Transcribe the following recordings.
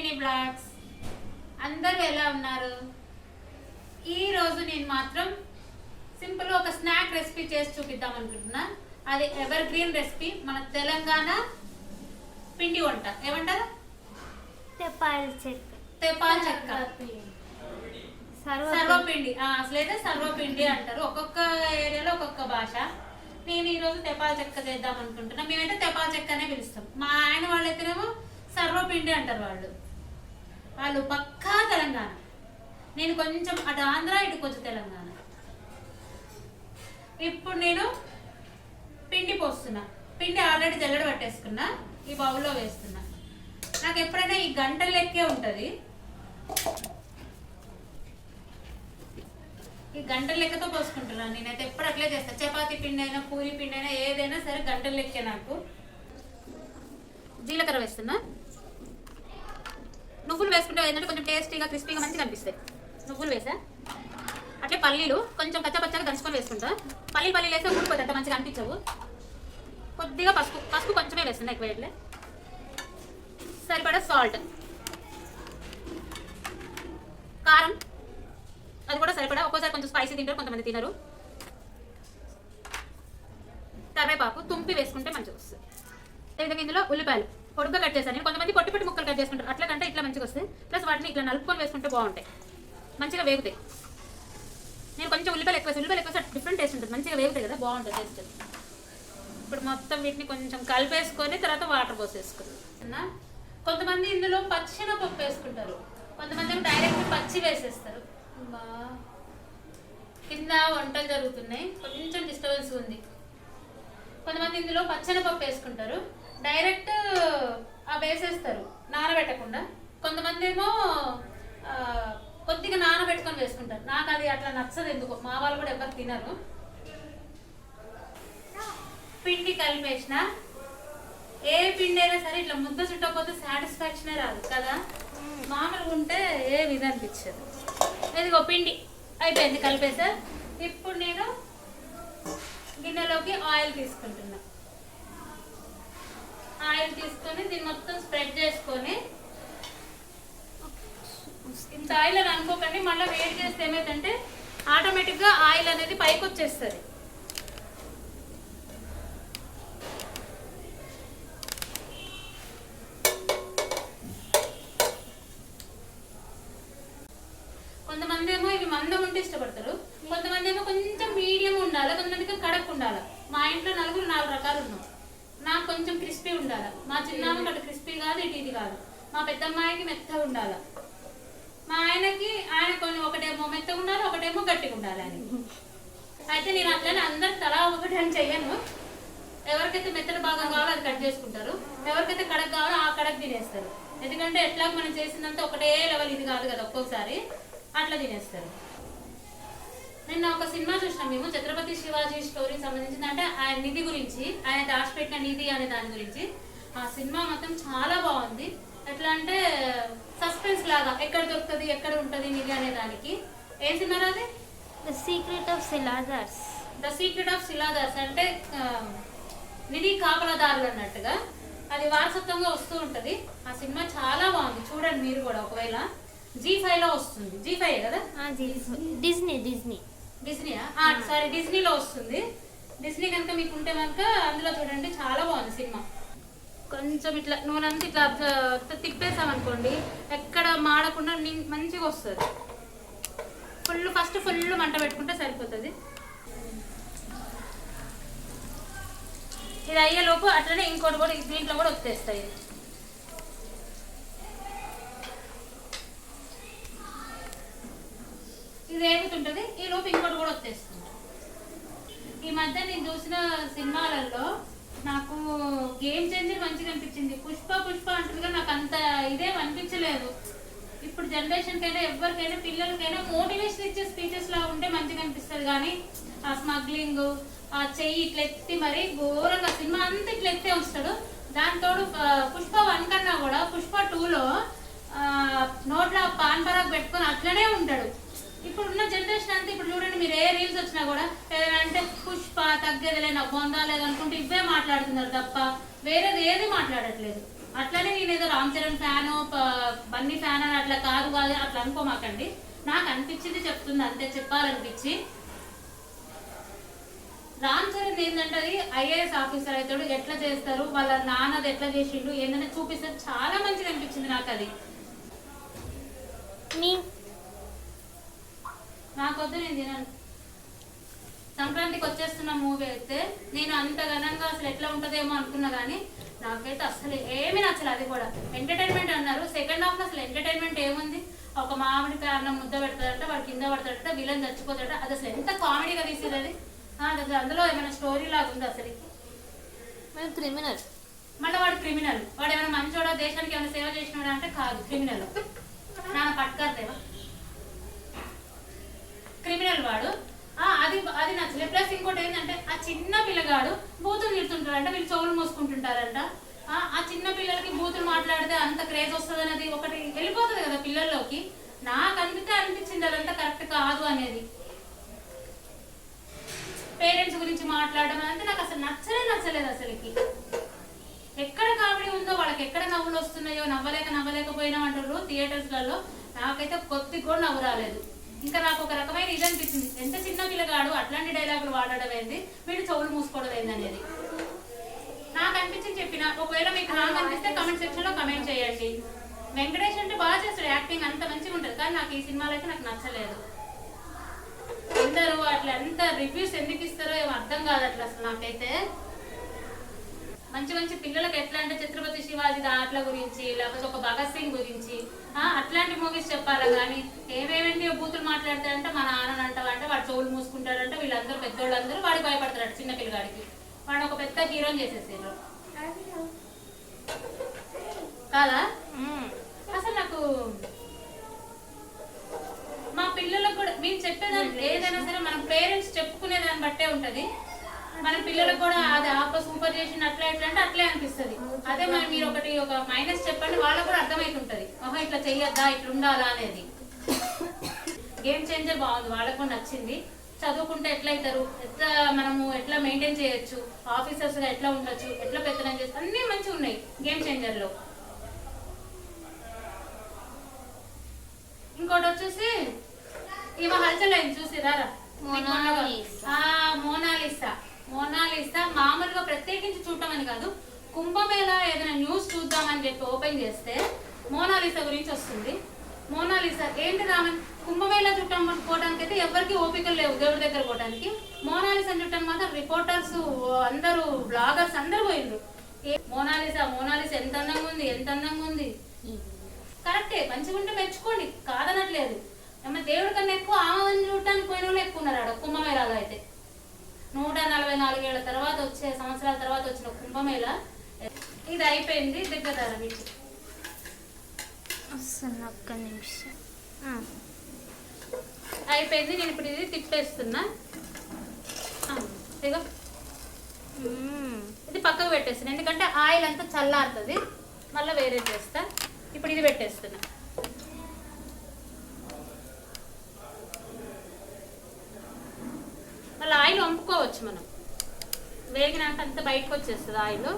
Mini blogs. అందరూ ఎలా ఉన్నారు? ఈ రోజు నేను మాత్రం సింపుల్ ఒక స్నాక్ రెసిపీ చేసి చూపిద్దాం అనుకుంటున్నా. అది ఎవర్ గ్రీన్ రెసిపీ. మన తెలంగాణ పిండి వంట. ఏమంటారు? చెక్క. తెపాల్ చెక్క. సర్వ సర్వపిండి. అసలైతే సర్వపిండి అంటారు. ఒక్కొక్క ఏరియాలో ఒక్కొక్క భాష. నేను ఈ రోజు తెపాల చెక్క చేద్దాం అనుకుంటున్నా. మేమైతే తెపాల చెక్క అనే పిలుస్తాం. మా ఆయన వాళ్ళైతేనేమో సర్వపిండి అంటారు వాళ్ళు. వాళ్ళు పక్కా తెలంగాణ. నేను కొంచెం అటు ఆంధ్ర ఇటు కొంచెం తెలంగాణ. ఇప్పుడు నేను పిండి పోస్తున్నా. పిండి ఆల్రెడీ జల్లెడ పట్టేసుకున్నా ఈ బౌల్లో వేస్తున్నా. నాకు ఎప్పుడైనా ఈ గంట లెక్కే ఉంటుంది. ఈ గంటల లెక్కతో పోసుకుంటున్నాను నేనైతే ఎప్పుడు అట్లే చేస్తాను చపాతి పిండి అయినా పూరి పిండి అయినా ఏదైనా సరే గంటల లెక్కే నాకు. జీలకర్ర వేస్తున్నా. నువ్వులు వేసుకుంటే ఏంటంటే కొంచెం టేస్టీగా క్రిస్పీగా మంచిగా అనిపిస్తాయి. నువ్వులు వేసా? అట్లే పల్లీలు కొంచెం పచ్చ పచ్చగా దంచుకొని వేసుకుంటా. పల్లీలు పల్లీలు వేస్తే ఊడిపోతే అంత మంచిగా అనిపించవు. కొద్దిగా పసుపు పసుపు కొంచెమే వేస్తున్నా ఎక్కువ వేయట్లే. సరిపడా సాల్ట్. కారం. అది కూడా సరిపడా. ఒక్కోసారి కొంచెం స్పైసీ తింటారు కొంతమంది తినరు. కరివేపాకు తుంపి వేసుకుంటే మంచిగా వస్తుంది. అదేవిధంగా ఇందులో ఉల్లిపాయలు. పొడుగ్గా కట్ చేశాను. నేను కొంతమంది పొట్టి పొట్టి ముక్కలు కట్ చేసుకుంటారు. అట్లా కంటే ఇట్లా మంచిగా వస్తాయి ప్లస్ వాటిని ఇట్లా నలుపుకొని వేసుకుంటే బాగుంటాయి. మంచిగా వేగుతాయి. నేను కొంచెం ఉల్లిపాయలు ఎక్కువ ఉల్లిపాయలు ఎక్కువ డిఫరెంట్ టేస్ట్ ఉంటుంది. మంచిగా వేగుతాయి కదా బాగుంటుంది టేస్ట్ ఇప్పుడు మొత్తం వీటిని కొంచెం కలిపేసుకొని తర్వాత వాటర్ పోసేసుకున్నా కొంతమంది ఇందులో పచ్చినపప్పు వేసుకుంటారు. కొంతమంది డైరెక్ట్ పచ్చి వేసేస్తారు. కింద వంటలు జరుగుతున్నాయి. కొంచెం డిస్టర్బెన్స్ ఉంది. కొంతమంది ఇందులో పచ్చనపప్పు వేసుకుంటారు. డైరెక్ట్ ఆ వేసేస్తారు. నానబెట్టకుండా. కొంతమంది ఏమో కొద్దిగా నానబెట్టుకొని వేసుకుంటారు. నాకు అది అట్లా నచ్చదు ఎందుకు. మా వాళ్ళు కూడా ఎవరు తినరు. పిండి కలిపేసిన ఏ పిండి అయినా సరే ఇట్లా ముద్ద చుట్టకపోతే సాటిస్ఫాక్షనే రాదు కదా? మామూలుగా ఉంటే ఏ విధ అనిపించదు ఇదిగో పిండి అయిపోయింది కలిపేసా. ఇప్పుడు నేను గిన్నెలోకి ఆయిల్ తీసుకుంటున్నా. ఆయిల్ తీసుకొని దీన్ని మొత్తం స్ప్రెడ్ చేసుకొని. ఇంత ఆయిల్ అని అనుకోకండి మళ్ళీ వేడి చేస్తే ఏమైందంటే ఆటోమేటిక్గా ఆయిల్ అనేది పైకి వచ్చేస్తుంది. కొంతమంది ఏమో ఇవి మందం ఉంటే ఇష్టపడతారు. కొంతమంది ఏమో కొంచెం మీడియం ఉండాలి కొంతమందికి కడక్ ఉండాలి మా ఇంట్లో నలుగురు నాలుగు రకాలు ఉన్నాం. నాకు కొంచెం క్రిస్పీ ఉండాలి. మా చిన్నామకి అటు క్రిస్పీ కాదు ఇటు ఇది కాదు. మా పెద్దమ్మాయికి మెత్తగా ఉండాలి. మా ఆయనకి ఆయన కొన్ని ఒకటేమో మెత్తగా ఉండాలి ఒకటేమో గట్టిగా ఉండాలి అని అయితే నేను అట్లనే అందరు తలా ఒకటి అని చెయ్యను. ఎవరికైతే మెత్తడి భాగం కావాలో అది కట్ చేసుకుంటారు. ఎవరికైతే కడక్ కావాలో ఆ కడక్ తినేస్తారు. ఎందుకంటే ఎట్లా మనం చేసినంత ఒకటే లెవెల్ ఇది కాదు కదా ఒక్కొక్కసారి అట్లా తినేస్తారు. నిన్న ఒక సినిమా చూసినాం మేము ఛత్రపతి శివాజీ స్టోరీకి సంబంధించింది. అంటే ఆయన నిధి గురించి ఆయన దాచిపెట్టిన నిధి అనే దాని గురించి. ఆ సినిమా మొత్తం చాలా బాగుంది. ఎట్లా అంటే సస్పెన్స్ లాగా ఎక్కడ దొరుకుతుంది ఎక్కడ ఉంటుంది నిధి అనే దానికి. ఏ సినిమా అది? The secret of Shiledars the secret of Shiledars అంటే నిధి కాపలాదారులు అన్నట్టుగా. అది వారసత్వంగా వస్తూ ఉంటది. ఆ సినిమా చాలా బాగుంది. చూడండి మీరు కూడా ఒకవేళ. జీ ఫైవ్లో వస్తుంది. జీ ఫైవ్ కదా? డిజ్నీ డిజ్నీ డిస్నీయా సారీ డిస్నీలో వస్తుంది. డిస్నీ కనుక మీకు ఉంటే కనుక అందులో చూడండి చాలా బాగుంది సినిమా. కొంచెం ఇట్లా నూనె అంతా ఇట్లా తిప్పేసామనుకోండి ఎక్కడ మాడకుండా మంచిగా వస్తుంది. ఫుల్ ఫస్ట్ ఫుల్ మంట పెట్టుకుంటే సరిపోతుంది. ఇది అయ్యేలోపు అట్లనే ఇంకోటి కూడా దీంట్లో కూడా వచ్చేస్తాయి. ఇది ఏగుతుంటది ఈ లోపు ఇంకోటి కూడా వచ్చేస్తుంది. ఈ మధ్య నేను చూసిన సినిమాలలో నాకు గేమ్ చేంజర్ మంచిగా అనిపించింది. పుష్ప పుష్ప అంటుంది కానీ నాకు అంత ఇదేం అనిపించలేదు. ఇప్పుడు జనరేషన్కైనా ఎవరికైనా పిల్లలకైనా మోటివేషన్ ఇచ్చే స్పీచెస్ లా ఉంటే మంచిగా అనిపిస్తుంది. కానీ ఆ స్మగ్లింగ్ ఆ చెయ్యి ఇట్లా ఎత్తి మరి ఘోరంగా సినిమా అంతా ఇట్లా ఎత్తే ఉంచుతాడు. దాంతోడు పుష్ప వన్ కన్నా కూడా పుష్ప టూలో నోట్లో పాన్ పరాగ్ పెట్టుకొని అట్లనే ఉంటాడు. ఇప్పుడు ఉన్న జనరేషన్ అంతా ఇప్పుడు చూడండి మీరు ఏ రీల్స్ వచ్చినా కూడా ఏదైనా అంటే పుష్ప తగ్గేదిలే లేదా బొందా లేదనుకుంటే ఇవే మాట్లాడుతున్నారు తప్ప వేరేది ఏది మాట్లాడట్లేదు. అట్లనే నేను ఏదో రామ్ చరణ్ ఫ్యాన్ బన్నీ ఫ్యాన్ అని అట్లా కాదు కాదు అట్లా అనుకోమాకండి. నాకు అనిపించింది చెప్తుంది అంతే చెప్పాలనిపించి. రామ్ చరణ్ ఏంటంటే అది ఐఏఎస్ ఆఫీసర్ అవుతాడు ఎట్లా చేస్తారు వాళ్ళ నాన్నది ఎట్లా చేసిండు ఏంటంటే చూపిస్తారు చాలా మంచిగా అనిపించింది నాకు అది. నాకొద్దు నేను తినను. సంక్రాంతికి వచ్చేస్తున్న మూవీ అయితే నేను అంత ఘనంగా అసలు ఎట్లా ఉంటుందేమో అనుకున్నా కానీ నాకైతే అసలు ఏమీ నచ్చలేదు అది కూడా. ఎంటర్టైన్మెంట్ అన్నారు. సెకండ్ హాఫ్ అసలు ఎంటర్టైన్మెంట్ ఏముంది? ఒక మామిడి కారణం ముద్ద పెడతాడట వాడు కింద పడతాడట విలన్ చచ్చిపోతాడట. అది అసలు ఎంత కామెడీగా తీసేది అది? అసలు అందులో ఏమైనా స్టోరీ లాగా ఉంది అసలు? మేము క్రిమినల్ మళ్ళీ వాడు క్రిమినల్ వాడు ఏమైనా మంచోడా దేశానికి ఏమైనా సేవ చేసినాడా అంటే కాదు క్రిమినల్ నాన్న పట్టుకారుతేవా క్రిమినల్ వాడు. ఆ, అది అది నచ్చలేదు ప్లస్ ఇంకోటి ఏంటంటే ఆ చిన్న పిల్లగాడు బూతులు తిడుతుంటారంట వీళ్ళు చెవులు మోసుకుంటుంటారంట. ఆ, ఆ చిన్న పిల్లలకి బూతులు మాట్లాడితే అంత క్రేజ్ వస్తుంది అనేది ఒకటి వెళ్ళిపోతుంది కదా పిల్లల్లోకి. నాకు అందుకే అనిపించింది అదంతా కరెక్ట్ కాదు అనేది. పేరెంట్స్ గురించి మాట్లాడడం అంటే నాకు అసలు నచ్చలే నచ్చలేదు అసలుకి. ఎక్కడ కామెడీ ఉందో వాళ్ళకి ఎక్కడ నవ్వులు వస్తున్నాయో నవ్వలేక నవ్వలేకపోయినా అంటారు థియేటర్స్లలో నాకైతే కొద్ది కూడా నవ్వు రాలేదు. ఇంకా నాకు ఒక రకమైన ఇది అనిపించింది ఎంత చిన్న పిల్లగాడు అట్లాంటి డైలాగులు వాడడం ఏంది? వీడు చెవులు మూసుకోవడం ఏంది అనేది. నాకు అనిపించింది చెప్పిన ఒకవేళ మీకు నాకు అనిపిస్తే కమెంట్ సెక్షన్లో కమెంట్ చేయండి. వెంకటేష్ అంటే బాగా చేస్తాడు యాక్టింగ్ అంత మంచిగా ఉంటుంది కానీ నాకు ఈ సినిమాలో అయితే నాకు నచ్చలేదు. అందరూ అట్లా ఎంత రివ్యూస్ ఎందుకు ఇస్తారో ఏమో అర్థం కాదు అట్లా అసలు నాకైతే. మంచి మంచి పిల్లలకు ఎట్లా అంటే ఛత్రపతి శివాజీ దాంట్ల గురించి లేకపోతే ఒక భగత్ సింగ్ గురించి అట్లాంటి మూవీస్ చెప్పాలా కానీ ఏమేమిటి బూతులు మాట్లాడతాడంటే మా నాన్న అంటావంటే వాడు చెవులు మూసుకుంటాడంటే వీళ్ళందరూ పెద్దోళ్ళందరూ వాడికి భయపడతాడు చిన్న పిల్లగాడికి. వాడు ఒక పెద్ద హీరోని చేసేసారు. కాదా? అసలు నాకు మా పిల్లలకు కూడా మేము చెప్పేదాన్ని ఏదైనా సరే మన పేరెంట్స్ చెప్పుకునే దాన్ని బట్టే ఉంటది. మన పిల్లలకు కూడా అది ఆప సూపర్ చేసిన అట్లా ఇట్లా అంటే అట్లే అనిపిస్తుంది. అదే మరి మీరు ఒకటి ఒక మైనస్ చెప్పండి వాళ్ళకు కూడా అర్థమైతుంటది. ఓహో ఇట్లా చెయ్యొద్దా ఇట్లా ఉండాలా అనేది. గేమ్ చేంజర్ బాగుంది వాళ్ళకు నచ్చింది. చదువుకుంటే ఎట్లా అవుతారు? ఎట్లా మనము ఎట్లా మెయింటైన్ చేయొచ్చు? ఆఫీసర్స్గా ఎట్లా ఉండొచ్చు? ఎట్లా పెత్తనం చేస్తారు అన్నీ మంచిగా ఉన్నాయి గేమ్ చేంజర్లో. ఇంకోటి వచ్చేసి ఈమె హల్చల్ అయింది చూసిరా మోనాలిసా. మోనాలిసా మామూలుగా ప్రత్యేకించి చూడటం అని కాదు కుంభమేళ ఏదైనా న్యూస్ చూద్దామని చెప్పి ఓపెన్ చేస్తే మోనాలిసా గురించి వస్తుంది. మోనాలిసా ఏంటి రామన్? కుంభమేళ చుట్టం పోవడానికి అయితే ఎవరికి ఓపికలు లేవు దేవుడి దగ్గర పోవడానికి మోనాలిసా చుట్టం మాత్రం రిపోర్టర్స్ అందరూ బ్లాగర్స్ అందరు పోయిండ్రు. ఏ- మోనాలిసా మోనాలిసా ఎంత అందంగా ఉంది ఎంత అందంగా ఉంది. కరెక్టే మంచిగా ఉంటే మెచ్చుకోండి కాదనట్లేదు. ఏమన్నా దేవుడి కన్నా ఎక్కువ ఆమె చూడటానికి పోయిన వాళ్ళు ఎక్కువ ఉన్నారు ఆడ కుంభమేళాలో అయితే. నూట నలభై నాలుగేళ్ళ తర్వాత వచ్చే సంవత్సరాల తర్వాత వచ్చిన కుంభమేళ. ఇది అయిపోయింది దగ్గర మీకు వస్తున్నా ఒక్క నిమిషం. అయిపోయింది నేను ఇప్పుడు ఇది తిప్పేస్తున్నా. ఇదిగో. ఇది పక్కకు పెట్టేస్తాను ఎందుకంటే ఆయిల్ అంతా చల్లారుతుంది. మళ్ళీ వేరే చేస్తా ఇప్పుడు ఇది పెట్టేస్తున్నా మళ్ళీ ఆయిల్ వంపుకోవచ్చు మనం. వేగినాక అంత బయటకు వచ్చేస్తుంది ఆయిల్.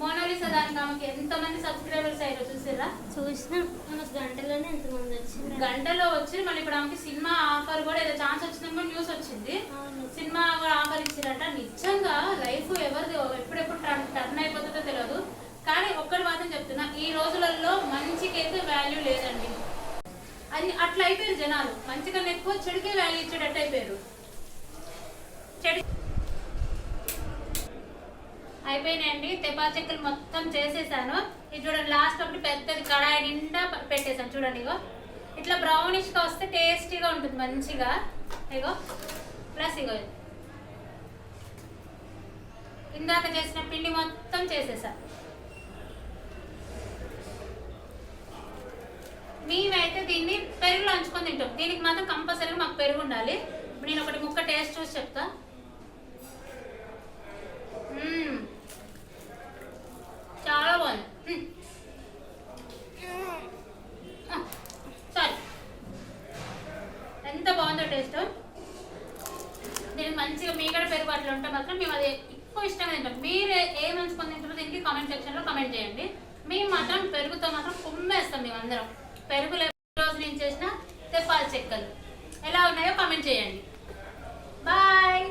మోనాలిసా దానికి ఆమెకి ఎంతమంది సబ్స్క్రైబర్స్ అయ్యారో చూసారా? చూసిన. మనకు గంటలోనే ఎంతమంది వచ్చింది గంటలో వచ్చి మళ్ళీ ఇప్పుడు ఆమెకి సినిమా ఆఫర్ కూడా ఏదో ఛాన్స్ వచ్చిందని న్యూస్ వచ్చింది. సినిమా కూడా ఆఫర్ ఇచ్చారట. నిజంగా లైఫ్ ఎవరిది? ఎప్పుడెప్పుడు టర్న్ టర్న్ అయిపోతుందో తెలియదు కానీ ఒక్కటి మాత్రం చెప్తున్నా ఈ రోజులలో మంచికైతే వాల్యూ లేదండి. అది అట్లా అయిపోయారు జనాలు. మంచి కన్నా ఎక్కువ చెడుకే వాల్యూ ఇచ్చేటట్టు అయిపోయారు. చెడు అయిపోయినాయండి. తెపాచెక్కలు మొత్తం చేసేసాను. ఇది చూడండి లాస్ట్ ఒకటి పెద్దది కడాయి నిండా పెట్టేశాను. పెట్టేసాను చూడండి ఇగో. ఇట్లా బ్రౌనిష్గా వస్తే టేస్టీగా ఉంటుంది మంచిగా. ఇగో. ప్లస్ ఇగో ఇందాక చేసిన పిండి మొత్తం చేసేసాను మేమైతే దీన్ని పెరుగులో అంచుకొని తింటాం. దీనికి మాత్రం కంపల్సరీగా మాకు పెరుగు ఉండాలి. ఇప్పుడు నేను ఒకటి ముక్క టేస్ట్ చూసి చెప్తా. చాలా బాగుంది. సారీ. ఎంత బాగుందో టేస్ట్. దీనికి మంచిగా మీ కూడా పెరుగు అట్లా ఉంటే మాత్రం మేము అది ఎక్కువ ఇష్టంగా తింటాం. మీరు ఏ మంచుకొని తింటారో దీనికి కామెంట్ సెక్షన్లో కామెంట్ చేయండి. మేము మాత్రం పెరుగుతో మాత్రం కుమ్మేస్తాం మేము అందరం పెరుగులు ఎన్ని చేసిన తెప్పాల చెక్కలు. ఎలా ఉన్నాయో కామెంట్ చేయండి. బాయ్